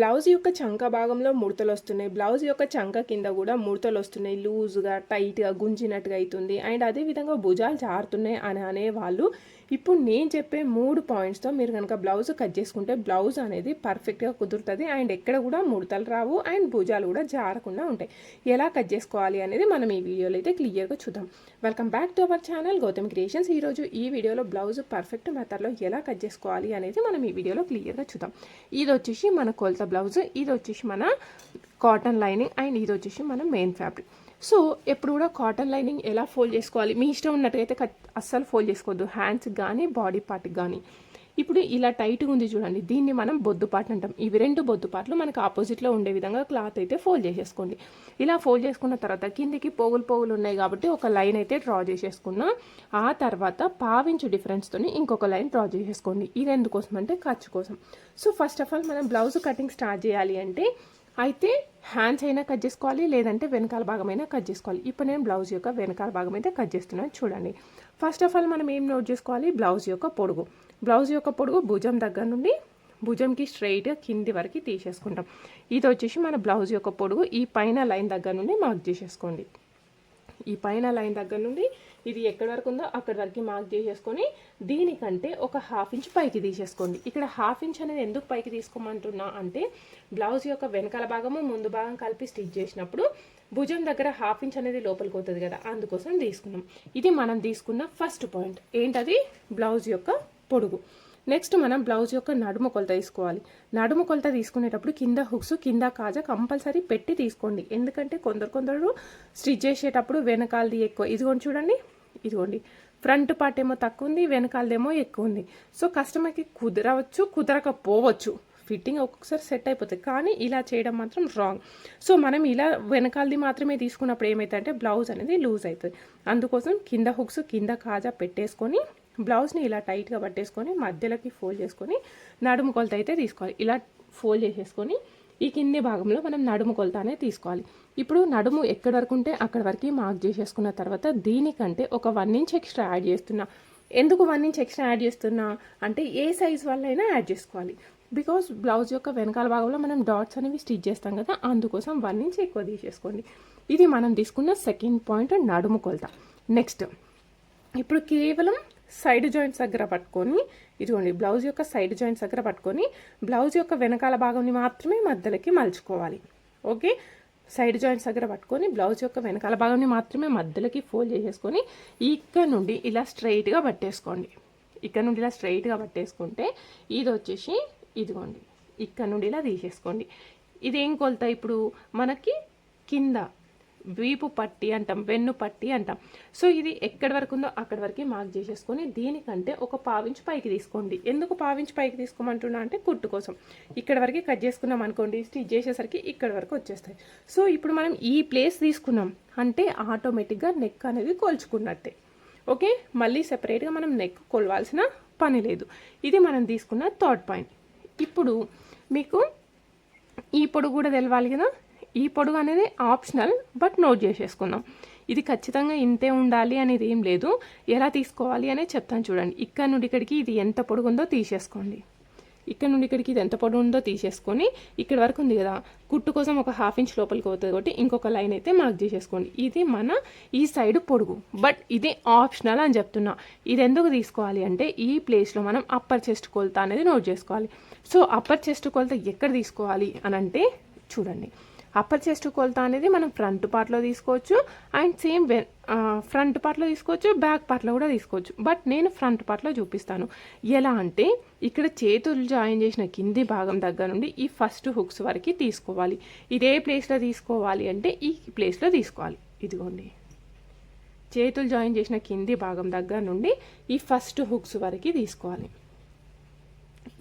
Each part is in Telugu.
బ్లౌజ్ యొక్క చంక భాగంలో ముడతలు వస్తున్నాయి. బ్లౌజ్ యొక్క చంక కింద కూడా ముడతలు వస్తున్నాయి. లూజ్గా టైట్గా గుంజినట్టుగా అవుతుంది అండ్ అదేవిధంగా భుజాలు జారుతున్నాయి అని అనేవాళ్ళు ఇప్పుడు నేను చెప్పే మూడు పాయింట్స్తో మీరు కనుక బ్లౌజ్ కట్ చేసుకుంటే బ్లౌజ్ అనేది పర్ఫెక్ట్గా కుదురుతుంది. అండ్ ఎక్కడ కూడా ముడతలు రావు. అండ్ భుజాలు కూడా జారకుండా ఉంటాయి. ఎలా కట్ చేసుకోవాలి అనేది మనం ఈ వీడియోలో అయితే క్లియర్గా చూద్దాం. Welcome back to our channel Gautam creations. ఈరోజు ఈ వీడియోలో బ్లౌజ్ పర్ఫెక్ట్ మెథడ్లో ఎలా కట్ చేసుకోవాలి అనేది మనం ఈ వీడియోలో క్లియర్గా చూద్దాం. ఇది వచ్చేసి మన కొలత బ్లౌజ్ ఇది వచ్చేసి మన కాటన్ లైనింగ్ అండ్ ఇది వచ్చేసి మన మెయిన్ ఫ్యాబ్రిక్. సో ఎప్పుడు కూడా కాటన్ లైనింగ్ ఎలా ఫోల్డ్ చేసుకోవాలి? మీ ఇష్టం ఉన్నట్టుగా అయితే అస్సలు ఫోల్డ్ చేసుకోవద్దు. హ్యాండ్స్కి కానీ బాడీ పార్ట్కి కానీ ఇప్పుడు ఇలా టైట్గా ఉంది చూడండి దీన్ని మనం బొద్దుపాటు అంటాం. ఇవి రెండు బొద్దుపాట్లు మనకు ఆపోజిట్లో ఉండే విధంగా క్లాత్ అయితే ఫోల్డ్ చేసేసుకోండి. ఇలా ఫోల్డ్ చేసుకున్న తర్వాత కిందికి పోగులు పోగులు ఉన్నాయి కాబట్టి ఒక లైన్ అయితే డ్రా చేసేసుకున్నా ఆ తర్వాత పావించు డిఫరెన్స్తో ఇంకొక లైన్ డ్రా చేసేసుకోండి. ఇది ఎందుకోసం అంటే ఖర్చు కోసం. సో ఫస్ట్ ఆఫ్ ఆల్ మనం బ్లౌజ్ కటింగ్ స్టార్ట్ చేయాలి అంటే అయితే హ్యాండ్స్ అయినా కట్ చేసుకోవాలి లేదంటే వెనకాల భాగమైనా కట్ చేసుకోవాలి. ఇప్పుడు నేను బ్లౌజ్ యొక్క వెనకాల భాగం అయితే కట్ చేస్తున్నాను చూడండి. ఫస్ట్ ఆఫ్ ఆల్ మనం ఏం నోట్ చేసుకోవాలి? బ్లౌజ్ యొక్క పొడుగు. బ్లౌజ్ యొక్క పొడుగు భుజం దగ్గర నుండి భుజంకి స్ట్రైట్గా కింది వరకు తీసేసుకుంటాం. ఇది వచ్చేసి మన బ్లౌజ్ యొక్క పొడుగు. ఈ పైన లైన్ దగ్గర నుండి మార్క్ చేసేసుకోండి. ఈ పైన లైన్ దగ్గర నుండి ఇది ఎక్కడి వరకు ఉందో అక్కడి వరకు మార్క్ చేసేసుకొని దీనికంటే ఒక హాఫ్ ఇంచ్ పైకి తీసేసుకోండి. ఇక్కడ హాఫ్ ఇంచ్ అనేది ఎందుకు పైకి తీసుకోమంటున్నా అంటే బ్లౌజ్ యొక్క వెనకాల భాగము ముందు భాగం కలిపి స్టిచ్ చేసినప్పుడు భుజం దగ్గర హాఫ్ ఇంచ్ అనేది లోపలికి అవుతుంది కదా అందుకోసం తీసుకున్నాం. ఇది మనం తీసుకున్న ఫస్ట్ పాయింట్ ఏంటది? బ్లౌజ్ యొక్క పొడుగు. నెక్స్ట్ మనం బ్లౌజ్ యొక్క నడుము కొలత తీసుకోవాలి. నడుము కొలత తీసుకునేటప్పుడు కింద హుక్స్ కింద కాజా కంపల్సరీ పెట్టి తీసుకోండి. ఎందుకంటే కొందరు కొందరు స్టిచ్ చేసేటప్పుడు వెనకాలది ఎక్కువ. ఇదిగోండి చూడండి. ఇదిగోండి. ఫ్రంట్ పార్ట్ ఏమో తక్కువ ఉంది వెనకాలదేమో ఎక్కువ ఉంది. సో కస్టమర్కి కుదరవచ్చు కుదరకపోవచ్చు. ఫిట్టింగ్ ఒక్కొక్కసారి సెట్ అయిపోతుంది. కానీ ఇలా చేయడం మాత్రం రాంగ్ సో మనం ఇలా వెనకాలది మాత్రమే తీసుకున్నప్పుడు ఏమవుతుందంటే బ్లౌజ్ అనేది లూజ్ అవుతుంది. అందుకోసం కింద హుక్స్ కింద కాజా పెట్టేసుకొని బ్లౌజ్ని ఇలా టైట్గా పట్టేసుకొని మధ్యలోకి ఫోల్డ్ చేసుకొని నడుము కొలత అయితే తీసుకోవాలి. ఇలా ఫోల్డ్ చేసేసుకొని ఈ కింది భాగంలో మనం నడుము కొలత అనేది తీసుకోవాలి. ఇప్పుడు నడుము ఎక్కడి వరకు ఉంటే అక్కడి వరకు మార్క్ చేసేసుకున్న తర్వాత దీనికంటే ఒక వన్ ఇంచ్ ఎక్స్ట్రా యాడ్ చేస్తున్నా. ఎందుకు వన్ ఇంచ్ ఎక్స్ట్రా యాడ్ చేస్తున్నా? అంటే ఏ సైజ్ వల్ల అయినా యాడ్ చేసుకోవాలి. బికాస్ బ్లౌజ్ యొక్క వెనకాల భాగంలో మనం డాట్స్ అనేవి స్టిచ్ చేస్తాం కదా అందుకోసం వన్ ఇంచ్ ఎక్కువ తీసేసుకోండి. ఇది మనం తీసుకున్న సెకండ్ పాయింట్ నడుము కొలత. నెక్స్ట్ ఇప్పుడు కేవలం సైడ్ జాయింట్స్ దగ్గర పట్టుకొని ఇదిగోండి బ్లౌజ్ యొక్క సైడ్ జాయింట్స్ దగ్గర పట్టుకొని బ్లౌజ్ యొక్క వెనకాల భాగంని మాత్రమే మధ్యలోకి మలుచుకోవాలి. ఓకే? సైడ్ జాయింట్స్ దగ్గర పట్టుకొని బ్లౌజ్ యొక్క వెనకాల భాగాన్ని మాత్రమే మధ్యలోకి ఫోల్డ్ చేసేసుకొని ఇక్కడ నుండి ఇలా స్ట్రైట్గా పట్టేసుకోండి. ఇక్కడ నుండి ఇలా స్ట్రైట్గా పట్టేసుకుంటే ఇది వచ్చేసి ఇదిగోండి ఇక్కడ నుండి ఇలా తీసేసుకోండి. ఇదేం కొలత ఇప్పుడు? మనకి కింద వీపు పట్టి అంటాం వెన్ను పట్టి అంటాం. సో ఇది ఎక్కడి వరకు ఉందో అక్కడి వరకు మార్క్ చేసేసుకొని దీనికంటే ఒక పావించి పైకి తీసుకోండి. ఎందుకు పావించి పైకి తీసుకోమంటున్నా అంటే కుట్టు కోసం. ఇక్కడ వరకు కట్ చేసుకున్నాం అనుకోండి స్టిచ్ చేసేసరికి ఇక్కడ వరకు వచ్చేస్తాయి. సో ఇప్పుడు మనం ఈ ప్లేస్ తీసుకున్నాం అంటే ఆటోమేటిక్గా నెక్ అనేది కొలుచుకున్నట్టే. ఓకే? మళ్ళీ సెపరేట్గా మనం నెక్ కొలవాల్సిన పని లేదు. ఇది మనం తీసుకున్న థర్డ్ పాయింట్ ఇప్పుడు మీకు ఈ పొడుగు కూడా తెలవాలి కదా? ఈ పొడుగు అనేది ఆప్షనల్ బట్ నోట్ చేసేసుకుందాం. ఇది ఖచ్చితంగా ఇంతే ఉండాలి అనేది ఏం లేదు. ఎలా తీసుకోవాలి అనేది చెప్తాను చూడండి. ఇక్కడ నుండి ఇక్కడికి ఇది ఎంత పొడుగు ఉందో తీసేసుకోండి. ఇక్కడ నుండి ఇక్కడికి ఇది ఎంత పొడవు ఉందో తీసేసుకొని ఇక్కడ వరకు ఉంది కదా కుట్టు కోసం ఒక హాఫ్ ఇంచ్ లోపలికి అవుతుంది కాబట్టి ఇంకొక లైన్ అయితే మార్క్ చేసేసుకోండి. ఇది మన ఈ సైడ్ పొడుగు బట్ ఇది ఆప్షనల్ అని చెప్తున్నా. ఇది ఎందుకు తీసుకోవాలి అంటే ఈ ప్లేస్లో మనం అప్పర్ చెస్ట్ కొలత అనేది నోట్ చేసుకోవాలి. సో అప్పర్ చెస్ట్ కొలత ఎక్కడ తీసుకోవాలి అని అంటే చూడండి. అప్పర్ చెస్ట్ కొలత అనేది మనం ఫ్రంట్ పార్ట్లో తీసుకోవచ్చు అండ్ సేమ్ ఫ్రంట్ పార్ట్లో తీసుకోవచ్చు బ్యాక్ పార్ట్లో కూడా తీసుకోవచ్చు. బట్ నేను ఫ్రంట్ పార్ట్లో చూపిస్తాను. ఎలా అంటే ఇక్కడ చేతులు జాయిన్ చేసిన కింది భాగం దగ్గర నుండి ఈ ఫస్ట్ హుక్స్ వరకు తీసుకోవాలి. ఇదే ప్లేస్లో తీసుకోవాలి అంటే ఈ ప్లేస్లో తీసుకోవాలి. ఇదిగోండి. చేతులు జాయిన్ చేసిన కింది భాగం దగ్గర నుండి ఈ ఫస్ట్ హుక్స్ వరకు తీసుకోవాలి.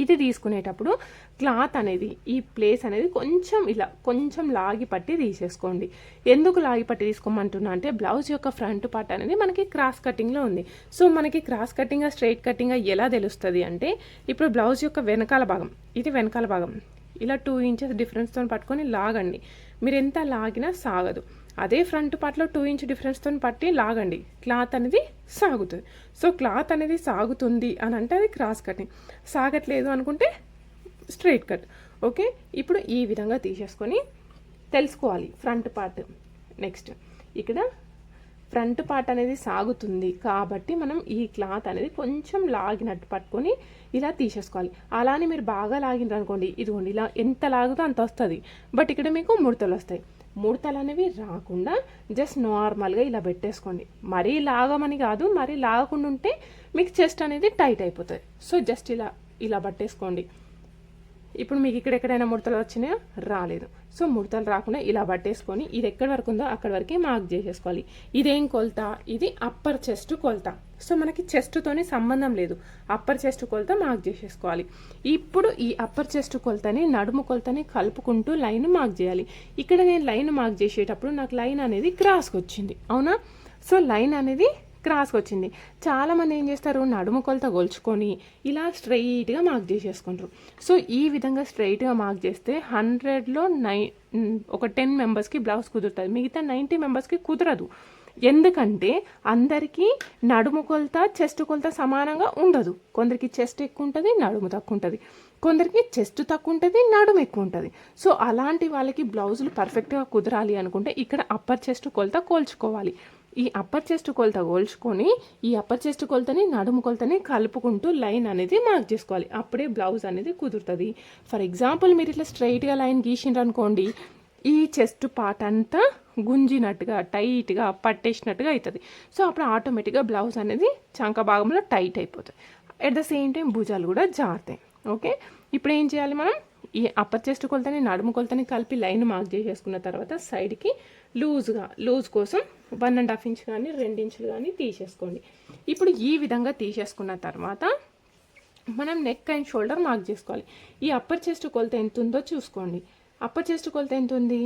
ఇది తీసుకునేటప్పుడు క్లాత్ అనేది ఈ ప్లేస్ అనేది కొంచెం ఇలా కొంచెం లాగి పట్టి తీసేసుకోండి. ఎందుకు లాగి పట్టి తీసుకోమంటున్నా అంటే బ్లౌజ్ యొక్క ఫ్రంట్ పార్ట్ అనేది మనకి క్రాస్ కటింగ్లో ఉంది. సో మనకి క్రాస్ కటింగ్ స్ట్రైట్ కటింగ్ ఎలా తెలుస్తుంది అంటే ఇప్పుడు బ్లౌజ్ యొక్క వెనకాల భాగం ఇది వెనకాల భాగం. ఇలా టూ ఇంచెస్ డిఫరెన్స్తో పట్టుకొని లాగండి. మీరు ఎంత లాగినా సాగదు. అదే ఫ్రంట్ పార్ట్లో టూ ఇంచ్ డిఫరెన్స్తో పట్టి లాగండి. క్లాత్ అనేది సాగుతుంది. సో క్లాత్ అనేది సాగుతుంది అని అంటే అది క్రాస్ కటింగ్ సాగట్లేదు అనుకుంటే స్ట్రైట్ కట్ ఓకే? ఇప్పుడు ఈ విధంగా తీసేసుకొని తెలుసుకోవాలి ఫ్రంట్ పార్ట్ నెక్స్ట్ ఇక్కడ ఫ్రంట్ పార్ట్ అనేది సాగుతుంది కాబట్టి మనం ఈ క్లాత్ అనేది కొంచెం లాగినట్టు పట్టుకొని ఇలా తీసేసుకోవాలి. అలానే మీరు బాగా లాగినారు అనుకోండి ఇదిగోండి ఇలా ఎంత లాగుతో అంత వస్తుంది. బట్ ఇక్కడ మీకు ముడతలు వస్తాయి. ముడతలు అనేవి రాకుండా జస్ట్ నార్మల్గా ఇలా పెట్టేసుకోండి. మరీ లాగమని కాదు మరీ లాగకుండా ఉంటే మీకు చెస్ట్ అనేది టైట్ అయిపోతుంది. సో జస్ట్ ఇలా ఇలా పట్టేసుకోండి. ఇప్పుడు మీకు ఇక్కడ ఎక్కడైనా ముడతలు వచ్చినా రాలేదు. సో ముడతలు రాకుండా ఇలా పట్టేసుకొని ఇది ఎక్కడి వరకు ఉందో అక్కడి వరకే మార్క్ చేసేసుకోవాలి. ఇదేం కొలత? ఇది అప్పర్ చెస్ట్ కొలత. సో మనకి చెస్ట్తోనే సంబంధం లేదు. అప్పర్ చెస్ట్ కొలత మార్క్ చేసేసుకోవాలి. ఇప్పుడు ఈ అప్పర్ చెస్ట్ కొలతని నడుము కొలతని కలుపుకుంటూ లైన్ మార్క్ చేయాలి. ఇక్కడ నేను లైన్ మార్క్ చేసేటప్పుడు నాకు లైన్ అనేది క్రాస్కి వచ్చింది. అవునా? సో లైన్ అనేది క్రాస్కి వచ్చింది చాలామంది ఏం చేస్తారు? నడుము కొలత గొలుచుకొని ఇలా స్ట్రైట్గా మార్క్ చేసేసుకుంటారు. సో ఈ విధంగా స్ట్రైట్గా మార్క్ చేస్తే హండ్రెడ్లో నై ఒక టెన్ మెంబర్స్కి బ్లౌజ్ కుదురుతుంది. మిగతా నైంటీ మెంబర్స్కి కుదరదు. ఎందుకంటే అందరికీ నడుము కొలత చెస్ట్ కొలత సమానంగా ఉండదు. కొందరికి చెస్ట్ ఎక్కువ ఉంటుంది నడుము తక్కువ ఉంటుంది కొందరికి చెస్ట్ తక్కువ ఉంటుంది నడుము ఎక్కువ ఉంటుంది సో అలాంటి వాళ్ళకి బ్లౌజులు పర్ఫెక్ట్గా కుదరాలి అనుకుంటే ఇక్కడ అప్పర్ చెస్ట్ కొలత కోల్చుకోవాలి. ఈ అప్పర్ చెస్ట్ కొలత కోల్చుకొని ఈ అప్పర్ చెస్ట్ కొలతని నడుము కొలతని కలుపుకుంటూ లైన్ అనేది మార్క్ చేసుకోవాలి. అప్పుడే బ్లౌజ్ అనేది కుదురుతుంది. ఫర్ ఎగ్జాంపుల్ మీరు ఇట్లా స్ట్రైట్గా లైన్ గీసిండ్రు అనుకోండి ఈ చెస్ట్ పార్ట్ అంతా గుంజినట్టుగా టైట్గా పట్టేసినట్టుగా అవుతుంది సో అప్పుడు ఆటోమేటిక్గా బ్లౌజ్ అనేది చంక భాగంలో టైట్ అయిపోతుంది. అట్ ద సేమ్ టైం భుజాలు కూడా జారుతాయి. ఓకే ఇప్పుడు ఏం చేయాలి మనం? ఈ అప్పర్ చెస్ట్ కొలతని నడుము కొలతని కలిపి లైన్ మార్క్ చేసేసుకున్న తర్వాత సైడ్కి లూజ్గా లూజ్ కోసం వన్ అండ్ హాఫ్ ఇంచ్ కానీ రెండు ఇంచులు కానీ తీసేసుకోండి. ఇప్పుడు ఈ విధంగా తీసేసుకున్న తర్వాత మనం నెక్ అండ్ షోల్డర్ మార్క్ చేసుకోవాలి. ఈ అప్పర్ చెస్ట్ కొలత ఎంత ఉందో చూసుకోండి. అప్పర్ చెస్ట్ కొలత ఎంత ఉంది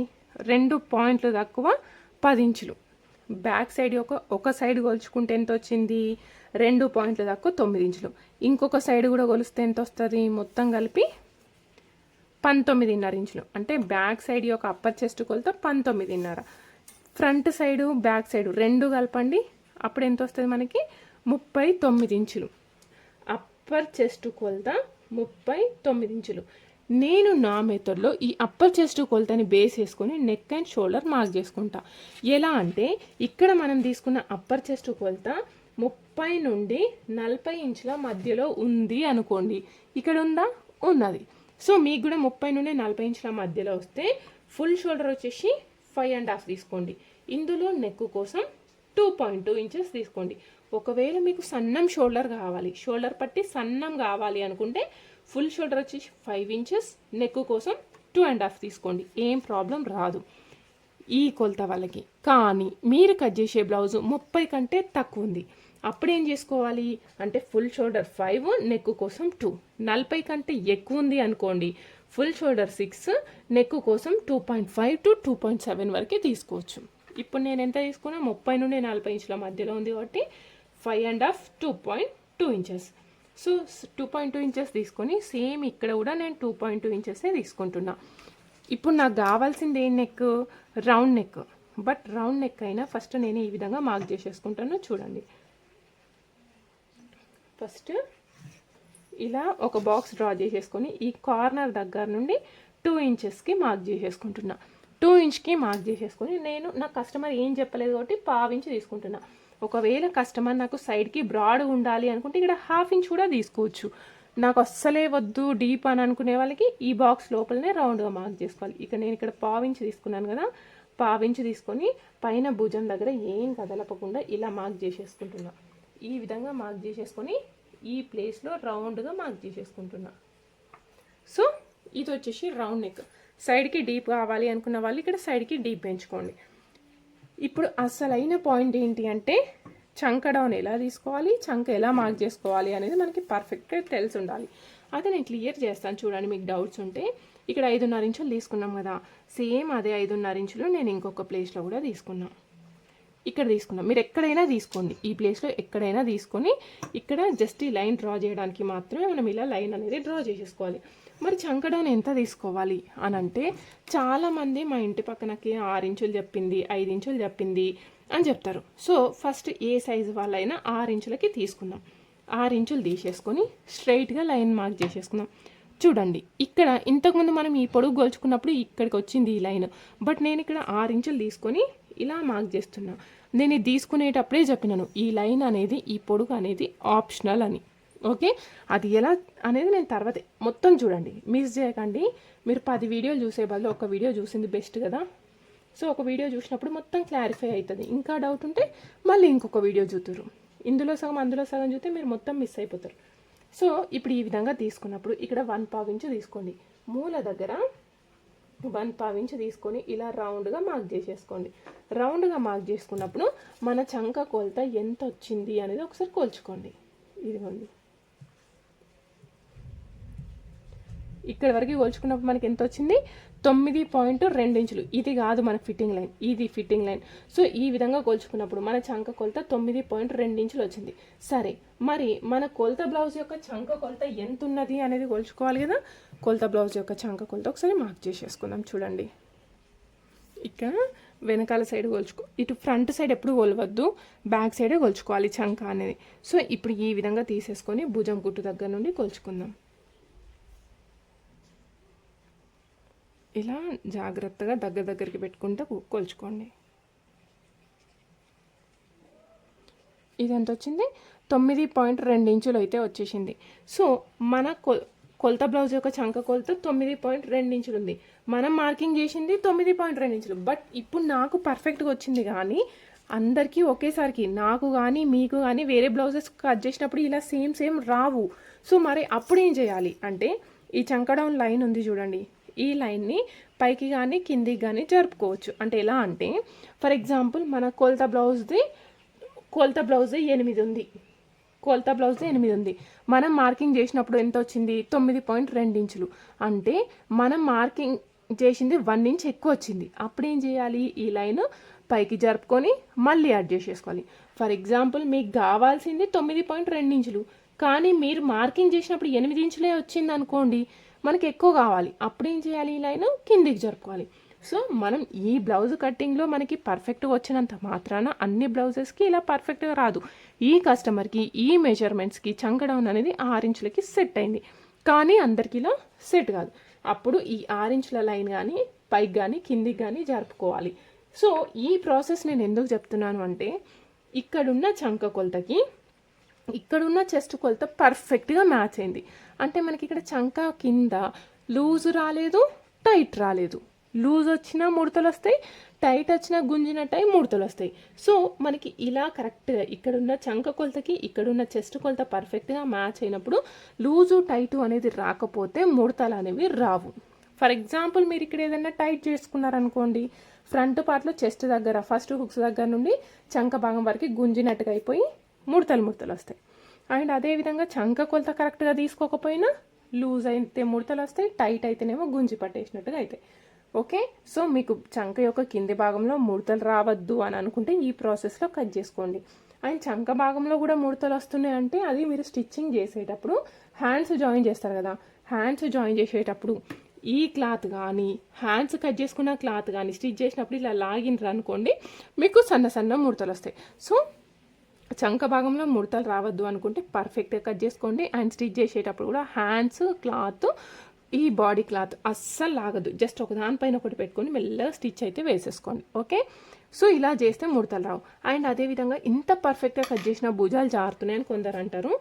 రెండు పాయింట్లు తక్కువ పది ఇంచులు. బ్యాక్ సైడ్ ఒక ఒక సైడ్ కొలుచుకుంటే ఎంత వచ్చింది? రెండు పాయింట్లు తక్కువ తొమ్మిది ఇంచులు. ఇంకొక సైడ్ కూడా కొలిస్తే ఎంత వస్తుంది? మొత్తం కలిపి పంతొమ్మిదిన్నర ఇంచులు. అంటే బ్యాక్ సైడ్ యొక్క అప్పర్ చెస్ట్ కొలత పంతొమ్మిదిన్నర. ఫ్రంట్ సైడు బ్యాక్ సైడు రెండు కలపండి. అప్పుడు ఎంత వస్తుంది మనకి? ముప్పై తొమ్మిది ఇంచులు. అప్పర్ చెస్ట్ కొలత ముప్పై తొమ్మిది ఇంచులు. నేను నా మెథడ్లో ఈ అప్పర్ చెస్ట్ కొలతని బేస్ చేసుకొని నెక్ అండ్ షోల్డర్ మార్క్ చేసుకుంటా. ఎలా అంటే ఇక్కడ మనం తీసుకున్న అప్పర్ చెస్ట్ కొలత ముప్పై నుండి నలభై ఇంచుల మధ్యలో ఉంది అనుకోండి. ఇక్కడ ఉందా ఉన్నది. సో మీకు కూడా ముప్పై నుండి నలభై ఇంచుల మధ్యలో వస్తే ఫుల్ షోల్డర్ వచ్చేసి ఫైవ్ అండ్ హాఫ్ తీసుకోండి. ఇందులో నెక్ కోసం టూ పాయింట్ టూ ఇంచెస్ తీసుకోండి. ఒకవేళ మీకు సన్నం షోల్డర్ కావాలి షోల్డర్ పట్టి సన్నం కావాలి అనుకుంటే ఫుల్ షోల్డర్ వచ్చేసి ఫైవ్ ఇంచెస్ నెక్ కోసం టూ అండ్ హాఫ్ తీసుకోండి. ఏం ప్రాబ్లం రాదు. ఈ కొలత వాళ్ళకి. కానీ మీరు కట్ చేసే బ్లౌజ్ ముప్పై కంటే తక్కువ ఉంది. అప్పుడేం చేసుకోవాలి? అంటే ఫుల్ షోల్డర్ ఫైవ్ నెక్ కోసం టూ నలభై కంటే ఎక్కువ ఉంది అనుకోండి. ఫుల్ షోల్డర్ సిక్స్ నెక్ కోసం two point five to two point seven వరకే తీసుకోవచ్చు. ఇప్పుడు నేను ఎంత తీసుకున్నా? ముప్పై నుండి నలభై ఇంచుల మధ్యలో ఉంది కాబట్టి five and half two point two inches so two point two inches తీసుకొని సేమ్ ఇక్కడ కూడా నేను టూ పాయింట్ టూ ఇంచెసే తీసుకుంటున్నా. ఇప్పుడు నాకు కావాల్సింది ఏ neck round neck but round neck అయినా ఫస్ట్ నేను ఈ విధంగా మార్క్ చేసేసుకుంటాను చూడండి. ఫస్ట్ ఇలా ఒక బాక్స్ డ్రా చేసేసుకొని ఈ కార్నర్ దగ్గర నుండి టూ ఇంచెస్కి మార్క్ చేసేసుకుంటున్నా. టూ ఇంచ్కి మార్క్ చేసేసుకొని నేను నా కస్టమర్ ఏం చెప్పలేదు కాబట్టి పావించి తీసుకుంటున్నా. ఒకవేళ కస్టమర్ నాకు సైడ్కి బ్రాడ్ ఉండాలి అనుకుంటే ఇక్కడ హాఫ్ ఇంచ్ కూడా తీసుకోవచ్చు. నాకు అస్సలే వద్దు డీప్ అని అనుకునే వాళ్ళకి ఈ బాక్స్ లోపలనే రౌండ్గా మార్క్ చేసుకోవాలి. ఇక నేను ఇక్కడ పావించి తీసుకున్నాను కదా పావించి తీసుకొని పైన భుజం దగ్గర ఏం కదలపకుండా ఇలా మార్క్ చేసేసుకుంటున్నాను ఈ విధంగా మార్క్ చేసేసుకొని ఈ ప్లేస్లో రౌండ్గా మార్క్ చేసేసుకుంటున్నా. సో ఇది వచ్చేసి రౌండ్ నెక్ సైడ్కి డీప్ కావాలి అనుకున్న వాళ్ళు ఇక్కడ సైడ్కి డీప్ పెంచుకోండి. ఇప్పుడు అసలైన పాయింట్ ఏంటి అంటే చంక డౌన్ ఎలా తీసుకోవాలి చంక ఎలా మార్క్ చేసుకోవాలి అనేది మనకి పర్ఫెక్ట్గా తెలిసి ఉండాలి. అది నేను క్లియర్ చేస్తాను. చూడండి మీకు డౌట్స్ ఉంటే ఇక్కడ ఐదున్నర ఇంచులు తీసుకున్నాం కదా. సేమ్ అదే ఐదున్నర ఇంచులు నేను ఇంకొక ప్లేస్లో కూడా తీసుకున్నాను ఇక్కడ తీసుకున్నాం మీరు ఎక్కడైనా తీసుకోండి. ఈ ప్లేస్లో ఎక్కడైనా తీసుకొని ఇక్కడ జస్ట్ ఈ లైన్ డ్రా చేయడానికి మాత్రమే మనం ఇలా లైన్ అనేది డ్రా చేసేసుకోవాలి. మరి చంకడాన్ని ఎంత తీసుకోవాలి అని అంటే చాలామంది మా ఇంటి పక్కనకి ఆరు ఇంచులు చెప్పింది ఐదు ఇంచులు చెప్పింది అని చెప్తారు. సో ఫస్ట్ ఏ సైజు వాళ్ళైనా ఆరు ఇంచులకి తీసుకుందాం. ఆరు ఇంచులు తీసేసుకొని స్ట్రైట్గా లైన్ మార్క్ చేసేసుకుందాం. చూడండి ఇక్కడ ఇంతకుముందు మనం ఈ పొడుగు గోల్చుకున్నప్పుడు ఇక్కడికి వచ్చింది ఈ లైన్ బట్ నేను ఇక్కడ ఆరు ఇంచులు తీసుకొని ఇలా మార్క్ చేస్తున్నా. నేను ఇది తీసుకునేటప్పుడే చెప్పినాను ఈ లైన్ అనేది ఈ పొడుగు అనేది ఆప్షనల్ అని. ఓకే అది ఎలా అనేది నేను తర్వాత మొత్తం చూడండి. మిస్ చేయకండి. మీరు పది వీడియోలు చూసే బదులు ఒక వీడియో చూసింది బెస్ట్ కదా? సో ఒక వీడియో చూసినప్పుడు మొత్తం క్లారిఫై అవుతుంది ఇంకా డౌట్ ఉంటే మళ్ళీ ఇంకొక వీడియో చూతురు ఇందులో సగం అందులో సగం చూస్తే మీరు మొత్తం మిస్ అయిపోతారు. సో ఇప్పుడు ఈ విధంగా తీసుకున్నప్పుడు ఇక్కడ వన్ పావు ఇంచు తీసుకోండి. మూల దగ్గర వన్ పావించి తీసుకొని ఇలా రౌండ్గా మార్క్ చేసేసుకోండి. రౌండ్గా మార్క్ చేసుకున్నప్పుడు మన చంక కొలత ఎంత వచ్చింది అనేది ఒకసారి కొలుచుకోండి. ఇదిగోండి. ఇక్కడ వరకు కొలుచుకున్నప్పుడు మనకి ఎంత వచ్చింది? తొమ్మిది పాయింట్ రెండు ఇంచులు. ఇది కాదు మన ఫిట్టింగ్ లైన్ ఇది ఫిట్టింగ్ లైన్ సో ఈ విధంగా కొలుచుకున్నప్పుడు మన చంక కొలత తొమ్మిది పాయింట్ రెండు ఇంచులు వచ్చింది. సరే మరి మన కొలత బ్లౌజ్ యొక్క చంక కొలత ఎంత ఉన్నది అనేది కొలుచుకోవాలి కదా? కొలత బ్లౌజ్ యొక్క చంక కొలత ఒకసారి మార్క్ చేసేసుకుందాం చూడండి. ఇక్కడ వెనకాల సైడ్ కొలుచుకో ఇటు ఫ్రంట్ సైడ్ ఎప్పుడు కొలవద్దు బ్యాక్ సైడే కొలుచుకోవాలి చంక అనేది. సో ఇప్పుడు ఈ విధంగా తీసేసుకొని భుజం గుట్టు దగ్గర నుండి కొలుచుకుందాం. ఇలా జాగ్రత్తగా దగ్గర దగ్గరికి పెట్టుకుంటూ కొలుచుకోండి. ఇది ఎంత వచ్చింది తొమ్మిది పాయింట్ రెండు ఇంచులు అయితే వచ్చేసింది. సో మన కొ కొలత బ్లౌజ్ యొక్క చంక కొలత తొమ్మిది పాయింట్ రెండు ఇంచులు ఉంది. మనం మార్కింగ్ చేసింది తొమ్మిది పాయింట్ రెండు ఇంచులు. బట్ ఇప్పుడు నాకు పర్ఫెక్ట్గా వచ్చింది కానీ అందరికీ ఒకేసారికి నాకు కానీ మీకు కానీ వేరే బ్లౌజెస్ కట్ చేసినప్పుడు ఇలా సేమ్ సేమ్ రావు. సో మరి అప్పుడు ఏం చేయాలి? అంటే ఈ చంక డౌన్ లైన్ ఉంది చూడండి. ఈ లైన్ని పైకి కానీ కిందికి కానీ జరుపుకోవచ్చు. అంటే ఎలా అంటే ఫర్ ఎగ్జాంపుల్ మన కొలత బ్లౌజ్ది కొలత బ్లౌజ్ ఎనిమిది ఉంది. కొలత బ్లౌజ్ ఎనిమిది ఉంది. మనం మార్కింగ్ చేసినప్పుడు ఎంత వచ్చింది? తొమ్మిది పాయింట్ రెండు ఇంచులు. అంటే మనం మార్కింగ్ చేసింది వన్ ఇంచ్ ఎక్కువ వచ్చింది. అప్పుడు ఏం చేయాలి? ఈ లైన్ పైకి జరుపుకొని మళ్ళీ యాడ్ చేసేసుకోవాలి. ఫర్ ఎగ్జాంపుల్ మీకు కావాల్సింది తొమ్మిది పాయింట్ రెండు ఇంచులు. కానీ మీరు మార్కింగ్ చేసినప్పుడు ఎనిమిది ఇంచులే వచ్చింది అనుకోండి మనకి ఎక్కువ కావాలి. అప్పుడు ఏం చేయాలి? ఈ లైన్ కిందికి జరుపుకోవాలి. సో మనం ఈ బ్లౌజ్ కటింగ్లో మనకి పర్ఫెక్ట్గా వచ్చినంత మాత్రాన అన్ని బ్లౌజెస్కి ఇలా పర్ఫెక్ట్గా రాదు. ఈ కస్టమర్కి ఈ మెజర్మెంట్స్కి చంకడౌన్ అనేది ఆరు ఇంచులకి సెట్ అయింది. కానీ అందరికి ఇలా సెట్ కాదు. అప్పుడు ఈ ఆరించుల లైన్ కానీ పైకి కానీ కిందికి కానీ జరుపుకోవాలి. సో ఈ ప్రాసెస్ నేను ఎందుకు చెప్తున్నాను అంటే ఇక్కడున్న చంక కొలతకి ఇక్కడున్న చెస్ట్ కొలత పర్ఫెక్ట్గా మ్యాచ్ అయింది. అంటే మనకి ఇక్కడ చంక కింద లూజ్ రాలేదు టైట్ రాలేదు. లూజ్ వచ్చినా ముడతలు వస్తాయి టైట్ వచ్చినా గుంజినట్టయి ముడతలు వస్తాయి సో మనకి ఇలా కరెక్ట్గా ఇక్కడున్న చంక కొలతకి ఇక్కడున్న చెస్ట్ కొలత పర్ఫెక్ట్గా మ్యాచ్ అయినప్పుడు లూజు టైటు అనేది రాకపోతే ముడతలు అనేవి రావు. ఫర్ ఎగ్జాంపుల్ మీరు ఇక్కడ ఏదైనా టైట్ చేసుకున్నారనుకోండి ఫ్రంట్ పార్ట్లో చెస్ట్ దగ్గర ఫస్ట్ హుక్స్ దగ్గర నుండి చంక భాగం వరకు గుంజినట్టుగా అయిపోయి ముడతలు ముడతలు వస్తాయి అండ్ అదేవిధంగా చంక కొలత కరెక్ట్గా తీసుకోకపోయినా లూజ్ అయితే ముడతలు వస్తాయి టైట్ అయితేనేమో గుంజి పట్టేసినట్టుగా అవుతాయి ఓకే? సో మీకు చంక యొక్క కింది భాగంలో ముడతలు రావద్దు అని అనుకుంటే ఈ ప్రాసెస్లో కట్ చేసుకోండి. అండ్ చంక భాగంలో కూడా ముడతలు వస్తున్నాయి అంటే అది మీరు స్టిచ్చింగ్ చేసేటప్పుడు హ్యాండ్స్ జాయిన్ చేస్తారు కదా. హ్యాండ్స్ జాయిన్ చేసేటప్పుడు ఈ క్లాత్ కానీ హ్యాండ్స్ కట్ చేసుకున్న క్లాత్ కానీ స్టిచ్ చేసినప్పుడు ఇలా లాగినరు అనుకోండి మీకు సన్న సన్న ముడతలు వస్తాయి. సో చంక భాగంలో ముడతలు రావద్దు అనుకుంటే పర్ఫెక్ట్గా కట్ చేసుకోండి అండ్ స్టిచ్ చేసేటప్పుడు కూడా హ్యాండ్స్ క్లాత్ ఈ బాడీ క్లాత్ అస్సలు లాగదు. జస్ట్ ఒక దానిపైన ఒకటి పెట్టుకొని మెల్లగా స్టిచ్ అయితే వేసేసుకోండి. ఓకే సో ఇలా చేస్తే ముడతలు రావు. అండ్ అదేవిధంగా ఇంత పర్ఫెక్ట్గా కట్ చేసిన భుజాలు జారుతున్నాయని కొందరు అంటారు.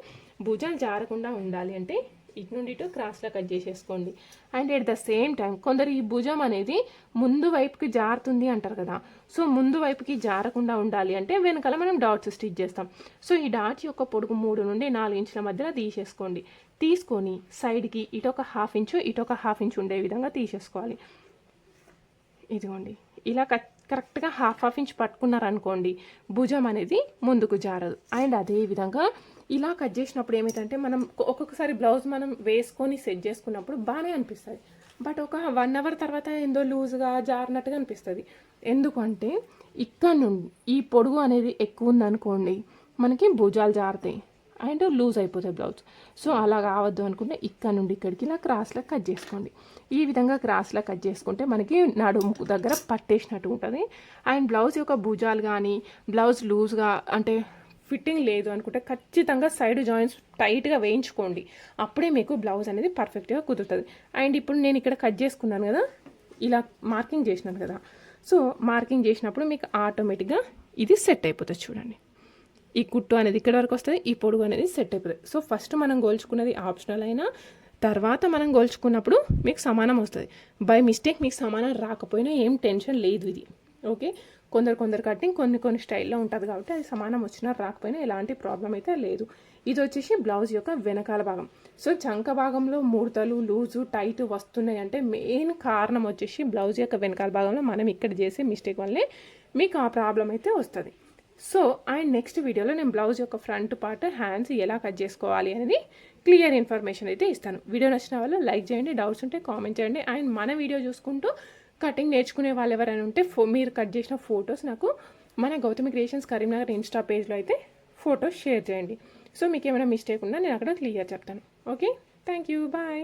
భుజాలు జారకుండా ఉండాలి అంటే ఇటు నుండి ఇటు క్రాస్లో కట్ చేసేసుకోండి. And at the same time కొందరు ఈ భుజం అనేది ముందు వైపుకి జారుతుంది అంటారు కదా. సో ముందు వైపుకి జారకుండా ఉండాలి అంటే వెనకాల మనం డాట్స్ స్టిచ్ చేస్తాం. సో ఈ డాట్స్ యొక్క పొడుగు మూడు నుండి నాలుగు ఇంచుల మధ్యలో తీసేసుకోండి. తీసుకొని సైడ్కి ఇటొక హాఫ్ ఇంచు ఇటొక హాఫ్ ఇంచు ఉండే విధంగా తీసేసుకోవాలి. ఇదిగోండి. ఇలా కట్ కరెక్ట్గా హాఫ్ హాఫ్ ఇంచ్ పట్టుకున్నారనుకోండి భుజం అనేది ముందుకు జారదు. అండ్ అదే విధంగా ఇలా కట్ చేసినప్పుడు ఏమైందంటే మనం ఒక్కొక్కసారి బ్లౌజ్ మనం వేసుకొని సెట్ చేసుకున్నప్పుడు బాగానే అనిపిస్తుంది. బట్ ఒక వన్ అవర్ తర్వాత ఏందో లూజ్గా జారినట్టుగా అనిపిస్తుంది. ఎందుకంటే ఇక్కడ నుండి ఈ పొడుగు అనేది ఎక్కువ ఉందనుకోండి మనకి భుజాలు జారుతాయి అండ్ లూజ్ అయిపోతాయి బ్లౌజ్. సో అలా కావద్దు అనుకుంటే ఇక్కడ నుండి ఇక్కడికి ఇలా క్రాస్లో కట్ చేసుకోండి. ఈ విధంగా క్రాస్లో కట్ చేసుకుంటే మనకి నడుము దగ్గర పట్టేసినట్టు ఉంటుంది. అండ్ బ్లౌజ్ యొక్క భుజాలు కానీ బ్లౌజ్ లూజ్గా అంటే ఫిట్టింగ్ లేదు అనుకుంటే ఖచ్చితంగా సైడ్ జాయింట్స్ టైట్గా వేయించుకోండి. అప్పుడే మీకు బ్లౌజ్ అనేది పర్ఫెక్ట్గా కుదురుతుంది. అండ్ ఇప్పుడు నేను ఇక్కడ కట్ చేసుకున్నాను కదా ఇలా మార్కింగ్ చేసినాను కదా. సో మార్కింగ్ చేసినప్పుడు మీకు ఆటోమేటిక్గా ఇది సెట్ అయిపోతుంది చూడండి. ఈ కుట్టు అనేది ఇక్కడ వరకు వస్తుంది ఈ పొడుగు అనేది సెట్ అయిపోతుంది. సో ఫస్ట్ మనం గోల్చుకున్నది ఆప్షనల్ అయినా తర్వాత మనం గోల్చుకున్నప్పుడు మీకు సమానం వస్తుంది. బై మిస్టేక్ మీకు సమానం రాకపోయినా ఏం టెన్షన్ లేదు ఇది. ఓకే? కొందరు కొందరు కటింగ్ కొన్ని కొన్ని స్టైల్లో ఉంటుంది కాబట్టి అది సమానం వచ్చినా రాకపోయినా ఎలాంటి ప్రాబ్లం అయితే లేదు. ఇది వచ్చేసి బ్లౌజ్ యొక్క వెనకాల భాగం. సో చంక భాగంలో ముడతలు లూజు టైట్ వస్తున్నాయి అంటే మెయిన్ కారణం వచ్చేసి బ్లౌజ్ యొక్క వెనకాల భాగంలో మనం ఇక్కడ చేసే మిస్టేక్ వల్లే మీకు ఆ ప్రాబ్లం అయితే వస్తుంది. సో అండ్ నెక్స్ట్ వీడియోలో నేను బ్లౌజ్ యొక్క ఫ్రంట్ పార్ట్ హ్యాండ్స్ ఎలా కట్ చేసుకోవాలి అనేది క్లియర్ ఇన్ఫర్మేషన్ అయితే ఇస్తాను. వీడియో నచ్చిన వాళ్ళు లైక్ చేయండి డౌట్స్ ఉంటే కామెంట్ చేయండి. అండ్ మన వీడియో చూసుకుంటూ కటింగ్ నేర్చుకునే వాళ్ళు ఎవరైనా ఉంటే ఫో మీరు కట్ చేసిన ఫొటోస్ నాకు మన గౌతమి క్రియేషన్స్ కరీంనగర్ ఇన్స్టా పేజ్లో అయితే ఫొటోస్ షేర్ చేయండి. సో మీకు ఏమైనా మిస్టేక్ ఉన్నా నేను అక్కడ క్లియర్ చెప్తాను. Okay thank you bye